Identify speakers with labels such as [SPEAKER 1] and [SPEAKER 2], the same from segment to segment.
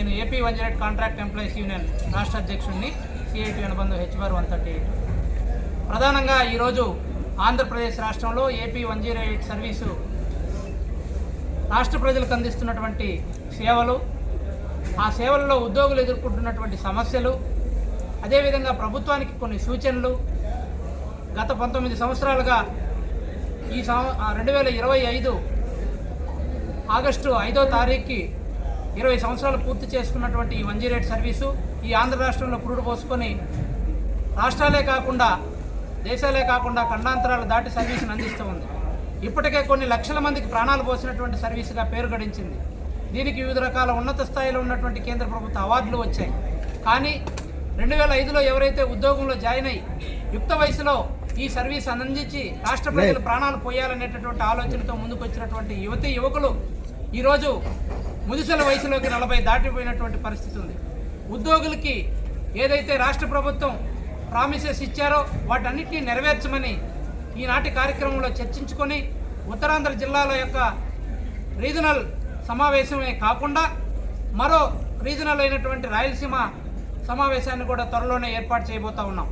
[SPEAKER 1] నేను AP one zero eight contract employees union రాష్ట్ర అధ్యక్షుడిని సిఐటి అనుబంధం హెచ్ఆర్ వన్ థర్టీ ఎయిట్. ప్రధానంగా ఈరోజు ఆంధ్రప్రదేశ్ రాష్ట్రంలో AP one zero eight service రాష్ట్ర ప్రజలకు అందిస్తున్నటువంటి సేవలు ఆ సేవలలో ఉద్యోగులు ఎదుర్కొంటున్నటువంటి సమస్యలు అదేవిధంగా ప్రభుత్వానికి కొన్ని సూచనలు. గత పంతొమ్మిది సంవత్సరాలుగా ఈ సం రెండు వేల ఇరవై ఐదు ఆగస్టు ఐదో తారీఖుకి ఇరవై సంవత్సరాలు పూర్తి చేసుకున్నటువంటి ఈ వన్ జీరో ఎయిట్ సర్వీసు ఈ ఆంధ్ర రాష్ట్రంలో పురుడు పోసుకొని రాష్ట్రాలే కాకుండా దేశాలే కాకుండా ఖండాంతరాలు దాటి సర్వీసును అందిస్తూ ఉంది. ఇప్పటికే కొన్ని లక్షల మందికి ప్రాణాలు పోసినటువంటి సర్వీసుగా పేరు గడించింది. దీనికి వివిధ రకాల ఉన్నత స్థాయిలో ఉన్నటువంటి కేంద్ర ప్రభుత్వ అవార్డులు వచ్చాయి. కానీ రెండు వేల ఐదులో ఎవరైతే ఉద్యోగంలో జాయిన్ అయ్యి యుక్త వయసులో ఈ సర్వీస్ అందించి రాష్ట్ర ప్రజలు ప్రాణాలు పోయాలనేటటువంటి ఆలోచనతో ముందుకు వచ్చినటువంటి యువతి యువకులు ఈరోజు ముదిసల వయసులోకి నలభై దాటిపోయినటువంటి పరిస్థితి ఉంది. ఉద్యోగులకి ఏదైతే రాష్ట్ర ప్రభుత్వం ప్రామిసెస్ ఇచ్చారో వాటన్నిటినీ నెరవేర్చమని ఈనాటి కార్యక్రమంలో చర్చించుకొని ఉత్తరాంధ్ర జిల్లాల యొక్క రీజనల్ సమావేశమే కాకుండా మరో రీజనల్ అయినటువంటి రాయలసీమ సమావేశాన్ని కూడా త్వరలోనే ఏర్పాటు చేయబోతా ఉన్నాం.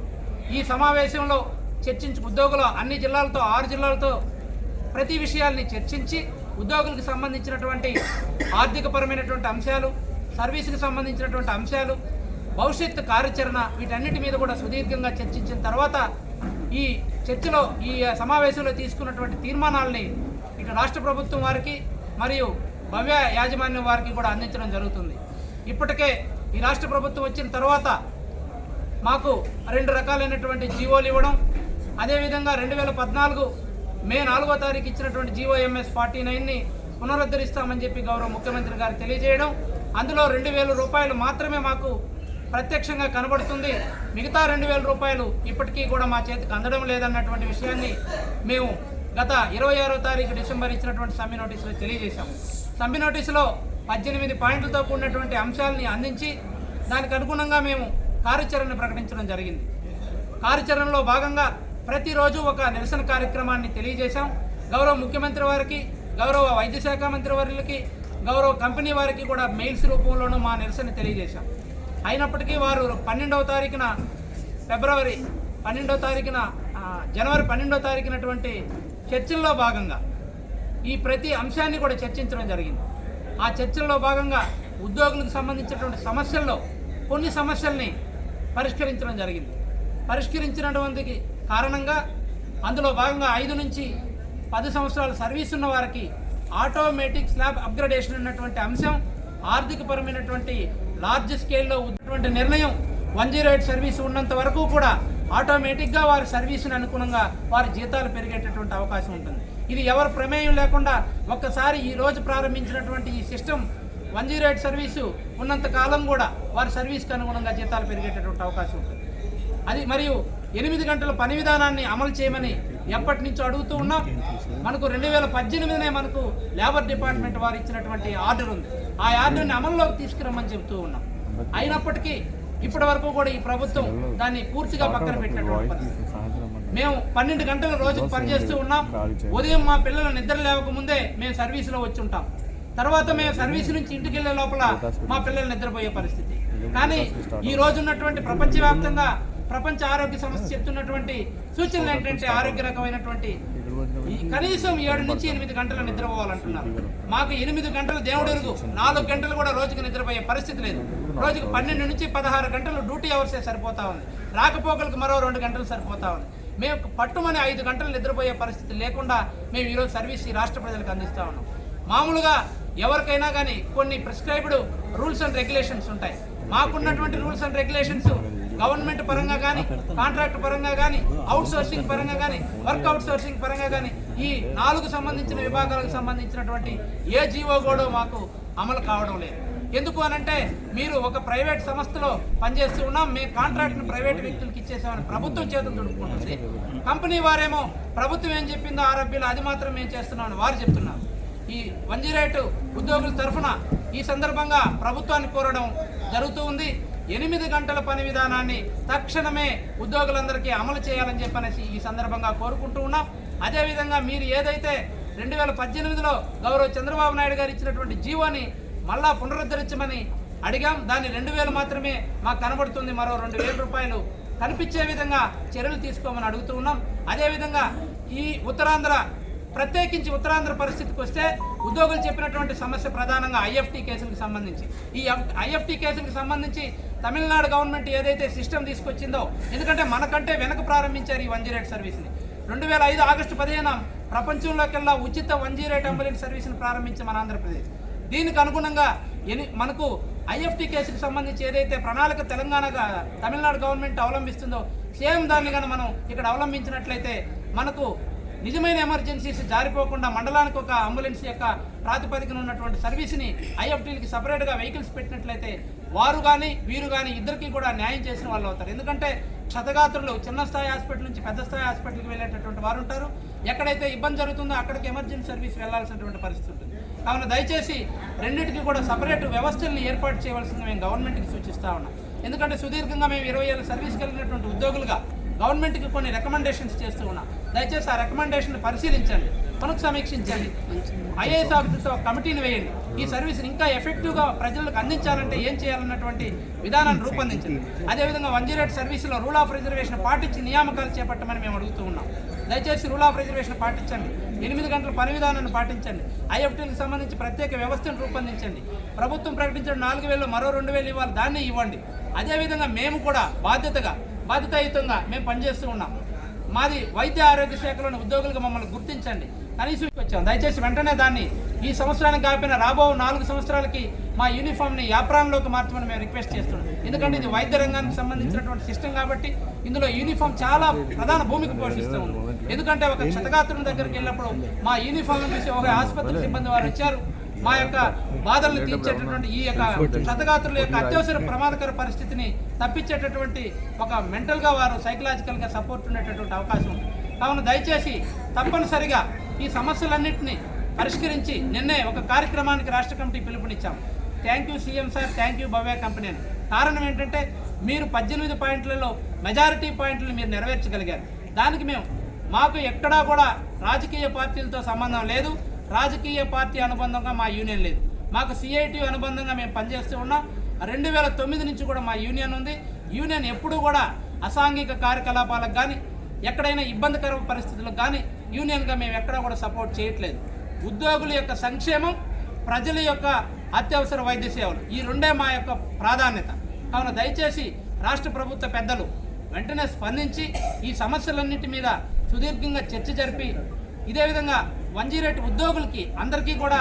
[SPEAKER 1] ఈ సమావేశంలో చర్చించి ఉద్యోగుల అన్ని జిల్లాలతో ఆరు జిల్లాలతో ప్రతి విషయాల్ని చర్చించి ఉద్యోగులకు సంబంధించినటువంటి ఆర్థికపరమైనటువంటి అంశాలు సర్వీసుకు సంబంధించినటువంటి అంశాలు భవిష్యత్తు కార్యాచరణ వీటన్నిటి మీద కూడా సుదీర్ఘంగా చర్చించిన తర్వాత ఈ చర్చలో ఈ సమావేశంలో తీసుకున్నటువంటి తీర్మానాలని ఇటు రాష్ట్ర ప్రభుత్వం వారికి మరియు భవ్య యాజమాన్యం వారికి కూడా అందించడం జరుగుతుంది. ఇప్పటికే ఈ రాష్ట్ర ప్రభుత్వం వచ్చిన తర్వాత మాకు రెండు రకాలైనటువంటి జీవోలు ఇవ్వడం అదేవిధంగా రెండు వేల పద్నాలుగు మే నాలుగో తారీఖు ఇచ్చినటువంటి జీవోఎంఎస్ ఫార్టీ నైన్ని పునరుద్ధరిస్తామని చెప్పి గౌరవ ముఖ్యమంత్రి గారు తెలియజేయడం. అందులో రెండు వేల రూపాయలు మాత్రమే మాకు ప్రత్యక్షంగా కనబడుతుంది. మిగతా రెండు వేల రూపాయలు ఇప్పటికీ కూడా మా చేతికి అందడం లేదన్నటువంటి విషయాన్ని మేము గత ఇరవై ఆరో తారీఖు డిసెంబర్ ఇచ్చినటువంటి సమ్మె నోటీసులో తెలియజేశాం సమ్మె నోటీసులో పద్దెనిమిది పాయింట్లతో కూడినటువంటి అంశాలని అందించి దానికి అనుగుణంగా మేము కార్యాచరణ ప్రకటించడం జరిగింది. కార్యాచరణలో భాగంగా ప్రతిరోజు ఒక నిరసన కార్యక్రమాన్ని తెలియజేశాం. గౌరవ ముఖ్యమంత్రి వారికి గౌరవ వైద్య శాఖ మంత్రి వారికి గౌరవ కంపెనీ వారికి కూడా మెయిల్స్ రూపంలోనూ మా నిరసన తెలియజేశాం. అయినప్పటికీ వారు పన్నెండవ తారీఖున ఫిబ్రవరి పన్నెండవ తారీఖున జనవరి పన్నెండవ తారీఖునటువంటి చర్చల్లో భాగంగా ఈ ప్రతి అంశాన్ని కూడా చర్చించడం జరిగింది. ఆ చర్చల్లో భాగంగా ఉద్యోగులకు సంబంధించినటువంటి సమస్యల్లో కొన్ని సమస్యల్ని పరిష్కరించడం జరిగింది. పరిష్కరించినటువంటి కారణంగా అందులో భాగంగా ఐదు నుంచి పది సంవత్సరాల సర్వీస్ ఉన్న వారికి ఆటోమేటిక్ స్లాబ్ అప్గ్రేడేషన్ ఉన్నటువంటి అంశం ఆర్థికపరమైనటువంటి లార్జ్ స్కేల్లో ఉన్నటువంటి నిర్ణయం వన్ జీరో ఎయిట్ సర్వీస్ ఉన్నంత వరకు కూడా ఆటోమేటిక్గా వారి సర్వీసును అనుగుణంగా వారి జీతాలు పెరిగేటటువంటి అవకాశం ఉంటుంది. ఇది ఎవరి ప్రమేయం లేకుండా ఒక్కసారి ఈ రోజు ప్రారంభించినటువంటి ఈ system one zero eight service ఉన్నంత కాలం కూడా వారి సర్వీస్కి అనుగుణంగా జీతాలు పెరిగేటటువంటి అవకాశం ఉంటుంది. అది మరియు ఎనిమిది గంటల పని విధానాన్ని అమలు చేయమని ఎప్పటి నుంచో అడుగుతూ ఉన్నాం మనకు రెండు వేల పద్దెనిమిదినే మనకు లేబర్ డిపార్ట్మెంట్ వారు ఇచ్చినటువంటి ఆర్డర్ ఉంది. ఆ ఆర్డర్ని అమల్లోకి తీసుకురమ్మని చెబుతూ ఉన్నాం. అయినప్పటికీ ఇప్పటి వరకు కూడా ఈ ప్రభుత్వం దాన్ని పూర్తిగా పక్కన పెట్టినటువంటి పరిస్థితి. మేము పన్నెండు గంటల రోజుకు పనిచేస్తూ ఉన్నాం. ఉదయం మా పిల్లలు నిద్ర లేవకముందే మేము సర్వీసులో వచ్చి ఉంటాం. తర్వాత మేము సర్వీస్ నుంచి ఇంటికి వెళ్ళే లోపల మా పిల్లలు నిద్రపోయే పరిస్థితి. కానీ ఈ రోజు ఉన్నటువంటి ప్రపంచవ్యాప్తంగా ప్రపంచ ఆరోగ్య సంస్థ చెప్తున్నటువంటి సూచనలు ఏంటంటే ఆరోగ్య రకమైనటువంటి ఈ కనీసం ఏడు నుంచి ఎనిమిది గంటలు నిద్రపోవాలంటున్నారు. మాకు ఎనిమిది గంటలు దేవుడు ఎరుగు. నాలుగు గంటలు కూడా రోజుకి నిద్రపోయే పరిస్థితి లేదు. రోజుకి పన్నెండు నుంచి పదహారు గంటలు డ్యూటీ అవర్సే సరిపోతా ఉంది. రాకపోకలకు మరో రెండు గంటలు సరిపోతా ఉంది. మేము పట్టుమని ఐదు గంటలు నిద్రపోయే పరిస్థితి లేకుండా మేము ఈరోజు సర్వీస్ ఈ రాష్ట్ర ప్రజలకు అందిస్తా ఉన్నాం. మామూలుగా ఎవరికైనా కానీ కొన్ని ప్రిస్క్రైబ్డ్ రూల్స్ అండ్ రెగ్యులేషన్స్ ఉంటాయి. మాకున్నటువంటి రూల్స్ అండ్ రెగ్యులేషన్స్ గవర్నమెంట్ పరంగా కానీ కాంట్రాక్ట్ పరంగా కానీ అవుట్ సోర్సింగ్ పరంగా కానీ వర్క్ అవుట్ సోర్సింగ్ పరంగా కానీ ఈ నాలుగు సంబంధించిన విభాగాలకు సంబంధించినటువంటి ఏ జీవో కూడా మాకు అమలు కావడం లేదు. ఎందుకు అనంటే మీరు ఒక ప్రైవేట్ సంస్థలో పనిచేస్తూ ఉన్నాం మేము కాంట్రాక్ట్ని ప్రైవేట్ వ్యక్తులకు ఇచ్చేసామని ప్రభుత్వం చేతులు దుడుకుంటుంది కంపెనీ వారేమో ప్రభుత్వం ఏం చెప్పిందో ఆరోగ్యాలు అది మాత్రం మేము చేస్తున్నామని వారు చెప్తున్నారు. ఈ వన్ జీరో ఉద్యోగుల తరఫున ఈ సందర్భంగా ప్రభుత్వాన్ని కోరడం జరుగుతూ ఎనిమిది గంటల పని విధానాన్ని తక్షణమే ఉద్యోగులందరికీ అమలు చేయాలని చెప్పనేసి ఈ సందర్భంగా కోరుకుంటూ ఉన్నాం. అదేవిధంగా మీరు ఏదైతే రెండు వేల పద్దెనిమిదిలో గౌరవ చంద్రబాబు నాయుడు గారు ఇచ్చినటువంటి జీవోని మళ్ళా పునరుద్ధరించమని అడిగాం. దాన్ని రెండు వేలు మాత్రమే మాకు కనబడుతుంది. మరో రెండు వేల రూపాయలు కనిపించే విధంగా చర్యలు తీసుకోమని అడుగుతూ ఉన్నాం. అదేవిధంగా ఈ ఉత్తరాంధ్ర ప్రత్యేకించి ఉత్తరాంధ్ర పరిస్థితికి వస్తే ఉద్యోగులు చెప్పినటువంటి సమస్య ప్రధానంగా ఐఎఫ్టీ కేసులకు సంబంధించి. ఈ ఐఎఫ్టీ కేసులకు సంబంధించి తమిళనాడు గవర్నమెంట్ ఏదైతే సిస్టమ్ తీసుకొచ్చిందో ఎందుకంటే మనకంటే వెనక ప్రారంభించారు ఈ వన్ జీరో ఎయిట్ సర్వీస్ని. రెండు వేల ఐదు ఆగస్టు పదిహేన ప్రపంచంలోకెల్లా ఉచిత వన్ జీరో ఎయిట్ అంబులెన్స్ సర్వీస్ని ప్రారంభించి మన ఆంధ్రప్రదేశ్. దీనికి అనుగుణంగా ఎని మనకు ఐఎఫ్టీ కేసుకు సంబంధించి ఏదైతే ప్రణాళిక తెలంగాణగా తమిళనాడు గవర్నమెంట్ అవలంబిస్తుందో సేమ్ దాన్ని కానీ మనం ఇక్కడ అవలంబించినట్లయితే మనకు నిజమైన ఎమర్జెన్సీస్ జారిపోకుండా మండలానికి ఒక అంబులెన్స్ యొక్క ప్రాతిపదికన ఉన్నటువంటి సర్వీస్ని ఐఎఫ్టీలకి సపరేట్గా వెహికల్స్ పెట్టినట్లయితే వారు కానీ వీరు కానీ ఇద్దరికి కూడా న్యాయం చేసిన వాళ్ళు అవుతారు. ఎందుకంటే క్షతగాత్రులు చిన్న స్థాయి హాస్పిటల్ నుంచి పెద్ద స్థాయి హాస్పిటల్కి వెళ్ళేటటువంటి వారు ఉంటారు. ఎక్కడైతే ఇబ్బంది జరుగుతుందో అక్కడికి ఎమర్జెన్సీ సర్వీస్ వెళ్ళాల్సినటువంటి పరిస్థితి ఉంటుంది. కావున దయచేసి రెండింటికి కూడా సపరేట్ వ్యవస్థల్ని ఏర్పాటు చేయవలసింది మేము గవర్నమెంట్కి సూచిస్తా ఉన్నాం. ఎందుకంటే సుదీర్ఘంగా మేము ఇరవై ఏళ్ళ సర్వీస్కి వెళ్ళినటువంటి ఉద్యోగులుగా గవర్నమెంట్కి కొన్ని రికమెండేషన్స్ చేస్తూ ఉన్నా. దయచేసి ఆ రికమెండేషన్ పరిశీలించండి మనకు సమీక్షించండి ఐఏఎస్ ఆఫీసర్తో ఒక కమిటీని వేయండి. ఈ సర్వీస్ని ఇంకా ఎఫెక్టివ్గా ప్రజలకు అందించాలంటే ఏం చేయాలన్నటువంటి విధానాన్ని రూపొందించండి. అదేవిధంగా వన్ జీరో ఎయిట్ సర్వీసులో రూల్ ఆఫ్ రిజర్వేషన్ పాటించి నియామకాలు చేపట్టమని మేము అడుగుతూ ఉన్నాం. దయచేసి రూల్ ఆఫ్ రిజర్వేషన్ పాటించండి. ఎనిమిది గంటల పని విధానాన్ని పాటించండి. ఐఎఫ్టీకి సంబంధించి ప్రత్యేక వ్యవస్థను రూపొందించండి. ప్రభుత్వం ప్రకటించిన నాలుగు వేలు మరో రెండు వేలు ఇవ్వాలి దాన్ని ఇవ్వండి. అదేవిధంగా మేము కూడా బాధ్యతగా బాధ్యతాయుతంగా మేము పనిచేస్తూ ఉన్నాం. మాది వైద్య ఆరోగ్య శాఖలోని ఉద్యోగులకు మమ్మల్ని గుర్తించండి. కనీసం వచ్చాం. దయచేసి వెంటనే దాన్ని ఈ సంవత్సరానికి కాకపోయినా రాబో నాలుగు సంవత్సరాలకి మా యూనిఫామ్ని యాప్రాన్లోకి మార్చమని మేము రిక్వెస్ట్ చేస్తున్నాం. ఎందుకంటే ఇది వైద్య రంగానికి సంబంధించినటువంటి సిస్టమ్ కాబట్టి ఇందులో యూనిఫామ్ చాలా ప్రధాన భూమిక పోషిస్తూ ఉంది. ఎందుకంటే ఒక క్షతగాత్రుని దగ్గరికి వెళ్ళినప్పుడు మా యూనిఫామ్ చూసి ఒక ఆసుపత్రి సిబ్బంది వారు వచ్చారు. మా యొక్క బాధలను తీర్చేటటువంటి ఈ యొక్క క్షతగాత్రుల యొక్క అత్యవసర ప్రమాదకర పరిస్థితిని తప్పించేటటువంటి ఒక మెంటల్గా వారు సైకలాజికల్గా సపోర్ట్ ఉండేటటువంటి అవకాశం ఉంది. కావున దయచేసి తప్పనిసరిగా ఈ సమస్యలన్నింటినీ పరిష్కరించి నిన్నే ఒక కార్యక్రమానికి రాష్ట్ర committee పిలుపునిచ్చాం. Thank you CM sir thank you Bhavya company అని. కారణం ఏంటంటే మీరు పద్దెనిమిది పాయింట్లలో మెజారిటీ పాయింట్లు మీరు నెరవేర్చగలిగారు. దానికి మేము మాకు ఎక్కడా కూడా రాజకీయ పార్టీలతో సంబంధం లేదు. రాజకీయ పార్టీ అనుబంధంగా మా యూనియన్ లేదు. మాకు సిఐటి అనుబంధంగా మేము పనిచేస్తూ ఉన్నాం. రెండు వేల తొమ్మిది నుంచి కూడా మా యూనియన్ ఉంది. యూనియన్ ఎప్పుడూ కూడా అసాంఘిక కార్యకలాపాలకు కానీ ఎక్కడైనా ఇబ్బందికర పరిస్థితులకు కానీ యూనియన్గా మేము ఎక్కడా కూడా సపోర్ట్ చేయట్లేదు. ఉద్యోగుల యొక్క సంక్షేమం ప్రజల యొక్క అత్యవసర వైద్య సేవలు ఈ రెండే మా యొక్క ప్రాధాన్యత. కావున దయచేసి రాష్ట్ర ప్రభుత్వ పెద్దలు వెంటనే స్పందించి ఈ సమస్యలన్నింటి మీద సుదీర్ఘంగా చర్చ జరిపి ఇదే విధంగా వన్ జీరో ఎయిట్ ఉద్యోగులకి అందరికీ కూడా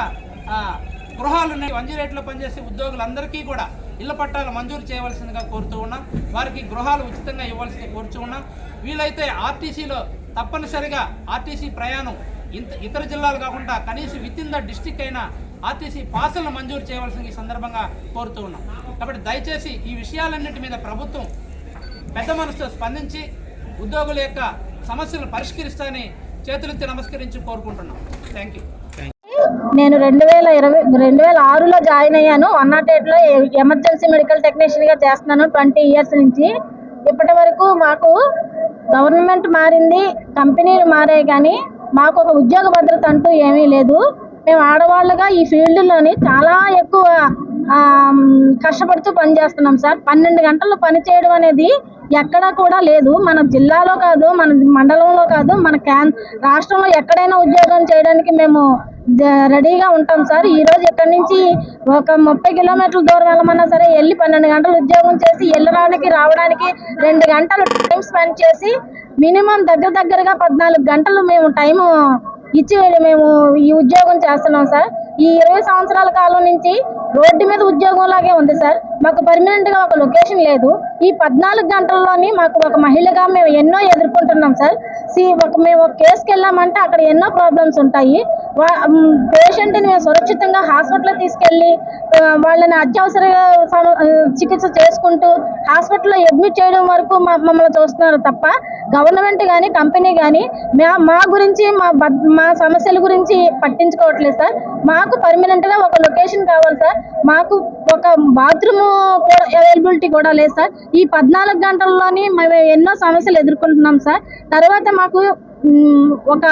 [SPEAKER 1] గృహాలు ఉన్నాయి. వన్ జీరో ఎయిట్లో పనిచేసే ఉద్యోగులందరికీ కూడా ఇళ్ళ పట్టాలు మంజూరు చేయవలసిందిగా కోరుతూ ఉన్నాం. వారికి గృహాలు ఉచితంగా ఇవ్వాల్సింది కోరుతూ ఉన్నాం. వీలైతే ఆర్టీసీలో తప్పనిసరిగా ఆర్టీసీ ప్రయాణం ఇంత ఇతర జిల్లాలు కాకుండా కనీసం విత్ ఇన్ ద డిస్టిక్ అయినా ఆర్టీసీ పాసులను మంజూరు చేయవలసిన ఈ సందర్భంగా కోరుతూ ఉన్నాం. కాబట్టి దయచేసి ఈ విషయాలన్నింటి మీద ప్రభుత్వం పెద్ద మనసుతో స్పందించి ఉద్యోగుల యొక్క సమస్యలను పరిష్కరిస్తానని చేతులెత్తి నమస్కరించి కోరుకుంటున్నాం. థ్యాంక్ యూ
[SPEAKER 2] నేను రెండు వేల ఇరవై రెండు వేల ఆరులో జాయిన్ అయ్యాను. వన్ నాట్ ఎయిట్లో ఎమర్జెన్సీ మెడికల్ టెక్నీషియన్గా చేస్తున్నాను ట్వంటీ ఇయర్స్ నుంచి. ఇప్పటి వరకు మాకు గవర్నమెంట్ మారింది కంపెనీలు మారాయి కానీ మాకు ఒక ఉద్యోగ భద్రత అంటూ ఏమీ లేదు. మేము ఆడవాళ్ళుగా ఈ ఫీల్డ్లోని చాలా ఎక్కువ కష్టపడుతూ పనిచేస్తున్నాం సార్. పన్నెండు గంటలు పని చేయడం అనేది ఎక్కడా కూడా లేదు. మన జిల్లాలో కాదు మన మండలంలో కాదు మన క్యాన్ రాష్ట్రంలో ఎక్కడైనా ఉద్యోగం చేయడానికి మేము రెడీగా ఉంటాం సార్. ఈరోజు రోజు ఇక్కడి నుంచి ఒక ముప్పై కిలోమీటర్ల దూరం వెళ్ళమన్నా సరే వెళ్ళి పన్నెండు గంటలు ఉద్యోగం చేసి వెళ్ళడానికి రావడానికి రెండు గంటలు టైం స్పెండ్ చేసి మినిమం దగ్గర దగ్గరగా పద్నాలుగు గంటలు మేము టైము ఇచ్చి మేము ఈ ఉద్యోగం చేస్తున్నాం సార్. ఈ ఇరవై సంవత్సరాల కాలం నుంచి రోడ్డు మీద ఉద్యోగం లాగే ఉంది సార్. మాకు పర్మనెంట్గా ఒక లొకేషన్ లేదు. ఈ పద్నాలుగు గంటల్లోని మాకు ఒక మహిళగా మేము ఎన్నో ఎదుర్కొంటున్నాం సార్. సి ఒక మేము ఒక కేసుకి వెళ్ళామంటే అక్కడ ఎన్నో ప్రాబ్లమ్స్ ఉంటాయి. పేషెంట్ని మేము సురక్షితంగా హాస్పిటల్ తీసుకెళ్ళి వాళ్ళని అత్యవసర చికిత్స చేసుకుంటూ హాస్పిటల్లో అడ్మిట్ చేయడం వరకు మా- మమ్మల్ని చూస్తున్నారు తప్ప గవర్నమెంట్ కానీ కంపెనీ కానీ మా మా గురించి మా మా సమస్యల గురించి పట్టించుకోవట్లేదు సార్. మాకు పర్మనెంట్గా ఒక లొకేషన్ కావాలి సార్. మాకు ఒక బాత్రూమ్ కూడా అవైలబిలిటీ కూడా లేదు సార్. ఈ పద్నాలుగు గంటల్లోని మేము ఎన్నో సమస్యలు ఎదుర్కొంటున్నాం సార్. తర్వాత మాకు ఒక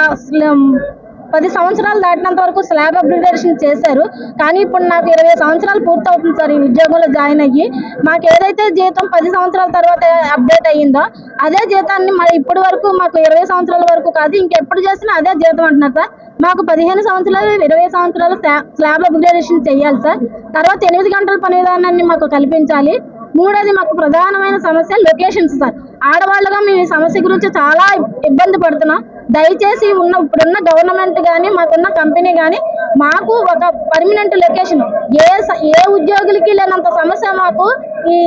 [SPEAKER 2] పది సంవత్సరాలు దాటినంత వరకు స్లాబ్ అప్గ్రేడేషన్ చేశారు. కానీ ఇప్పుడు నాకు ఇరవై సంవత్సరాలు పూర్తవుతుంది సార్ ఈ ఉద్యోగంలో జాయిన్ అయ్యి. మాకు ఏదైతే జీతం పది సంవత్సరాల తర్వాత అప్డేట్ అయ్యిందో అదే జీతాన్ని మరి ఇప్పటి వరకు మాకు ఇరవై సంవత్సరాల వరకు కాదు ఇంకెప్పుడు చేసినా అదే జీతం అంటున్నారు సార్. మాకు పదిహేను సంవత్సరాలు ఇరవై సంవత్సరాలు స్లాబ్ అప్గ్రేడేషన్ చేయాలి సార్. తర్వాత ఎనిమిది గంటల పని విధానాన్ని మాకు కల్పించాలి. మూడోది మాకు ప్రధానమైన సమస్య లొకేషన్స్ సార్. ఆడవాళ్ళుగా మేము ఈ సమస్య గురించి చాలా ఇబ్బంది పడుతున్నాం. దయచేసి ఉన్న ఇప్పుడున్న గవర్నమెంట్ కానీ మాకున్న కంపెనీ కానీ మాకు ఒక పర్మనెంట్ లొకేషన్. ఏ ఏ ఉద్యోగులకి లేనంత సమస్య మాకు ఈ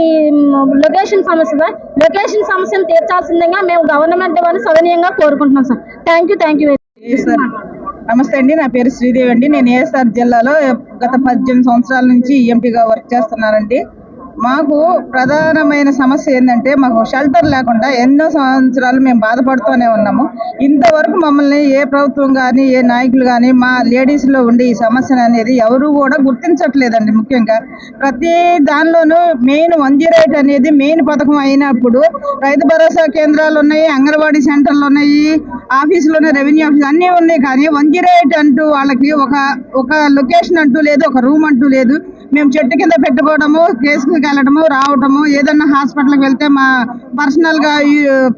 [SPEAKER 2] లొకేషన్ సమస్య సార్. లొకేషన్ సమస్యను తీర్చాల్సిందిగా మేము గవర్నమెంట్ వారిని సవినీయంగా కోరుకుంటున్నాం sir. Thank you thank you
[SPEAKER 3] నమస్తే అండి. నా పేరు శ్రీదేవి అండి. నేను ఏఎస్ఆర్ జిల్లాలో గత పద్దెనిమిది సంవత్సరాల నుంచి ఎంపీగా వర్క్ చేస్తున్నానండి. మాకు ప్రధానమైన సమస్య ఏంటంటే మాకు షెల్టర్ లేకుండా ఎన్నో సంవత్సరాలు మేము బాధపడుతూనే ఉన్నాము. ఇంతవరకు మమ్మల్ని ఏ ప్రభుత్వం కానీ ఏ నాయకులు కానీ మా లేడీస్లో ఉండే ఈ సమస్యను అనేది ఎవరు కూడా గుర్తించట్లేదండి ముఖ్యంగా. ప్రతి దానిలోనూ మెయిన్ వన్ జీరో ఎయిట్ అనేది మెయిన్ పథకం అయినప్పుడు రైతు భరోసా కేంద్రాలు ఉన్నాయి అంగన్వాడీ సెంటర్లు ఉన్నాయి ఆఫీసులోనే రెవెన్యూ ఆఫీస్ అన్నీ ఉన్నాయి కానీ వన్ జీరో ఎయిట్ అంటూ వాళ్ళకి ఒక ఒక లొకేషన్ అంటూ లేదు ఒక రూమ్ అంటూ లేదు. మేము చెట్టు కింద పెట్టుకోవడము కేసుకి వెళ్ళడము రావడము ఏదన్నా హాస్పిటల్కి వెళ్తే మా పర్సనల్గా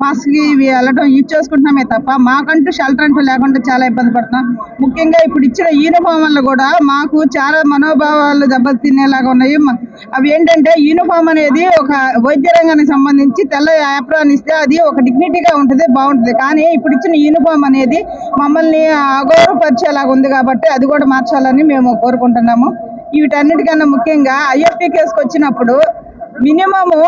[SPEAKER 3] పాస్కి ఇవి వెళ్ళడం యూజ్ చేసుకుంటున్నామే తప్ప మాకంటూ షెల్టర్ అంటూ లేకుండా చాలా ఇబ్బంది పడుతున్నాం. ముఖ్యంగా ఇప్పుడు ఇచ్చిన యూనిఫామ్ వల్ల కూడా మాకు చాలా మనోభావాలు దెబ్బతినేలాగా ఉన్నాయి. అవి ఏంటంటే యూనిఫామ్ అనేది ఒక వైద్య రంగానికి సంబంధించి తెల్ల యాప్రాన్ ఇస్తే అది ఒక డిగ్నిటీగా ఉంటుంది బాగుంటుంది. కానీ ఇప్పుడు ఇచ్చిన యూనిఫామ్ అనేది మమ్మల్ని అగౌరవపరిచేలాగా ఉంది కాబట్టి అది కూడా మార్చాలని మేము కోరుకుంటున్నాము. వీటన్నిటికన్నా ముఖ్యంగా ఐఎఫ్టీ కేసుకు వచ్చినప్పుడు మినిమము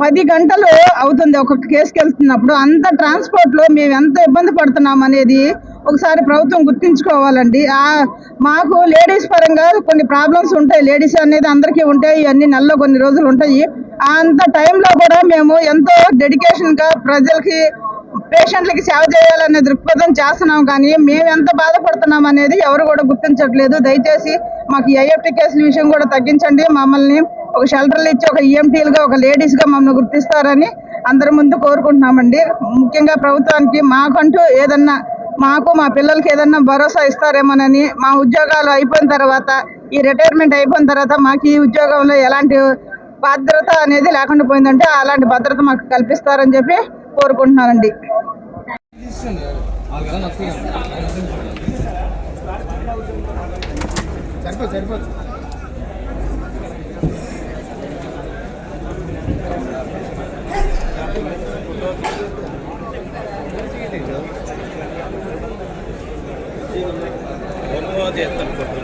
[SPEAKER 3] పది గంటలు అవుతుంది ఒక కేసుకి వెళ్తున్నప్పుడు అంత ట్రాన్స్పోర్ట్లో మేము ఎంత ఇబ్బంది పడుతున్నాం అనేది ఒకసారి ప్రభుత్వం గుర్తించుకోవాలండి. మాకు లేడీస్ పరంగా కొన్ని ప్రాబ్లమ్స్ ఉంటాయి. లేడీస్ అనేది అందరికీ ఉంటాయి. ఇవన్నీ నెలలో కొన్ని రోజులు ఉంటాయి. ఆ అంత టైంలో కూడా మేము ఎంతో డెడికేషన్గా ప్రజలకి పేషెంట్లకి సేవ చేయాలనే దృక్పథం చేస్తున్నాం కానీ మేము ఎంత బాధపడుతున్నాం అనేది ఎవరు కూడా గుర్తించట్లేదు. దయచేసి మాకు ఈ ఐఎఫ్టీ కేసుల విషయం కూడా తగ్గించండి. మమ్మల్ని ఒక షెల్టర్లు ఇచ్చి ఒక ఈఎంటీలుగా ఒక లేడీస్గా మమ్మల్ని గుర్తిస్తారని అందరి ముందు కోరుకుంటున్నామండి. ముఖ్యంగా ప్రభుత్వానికి మాకంటూ ఏదన్నా మాకు మా పిల్లలకి ఏదన్నా భరోసా ఇస్తారేమోనని మా ఉద్యోగాలు అయిపోయిన తర్వాత ఈ రిటైర్మెంట్ అయిపోయిన తర్వాత మాకు ఈ ఉద్యోగంలో ఎలాంటి భద్రత అనేది లేకుండా పోయిందంటే అలాంటి భద్రత మాకు కల్పిస్తారని చెప్పి కోరుకుంటున్నానండి. ధన్యవాదాలు.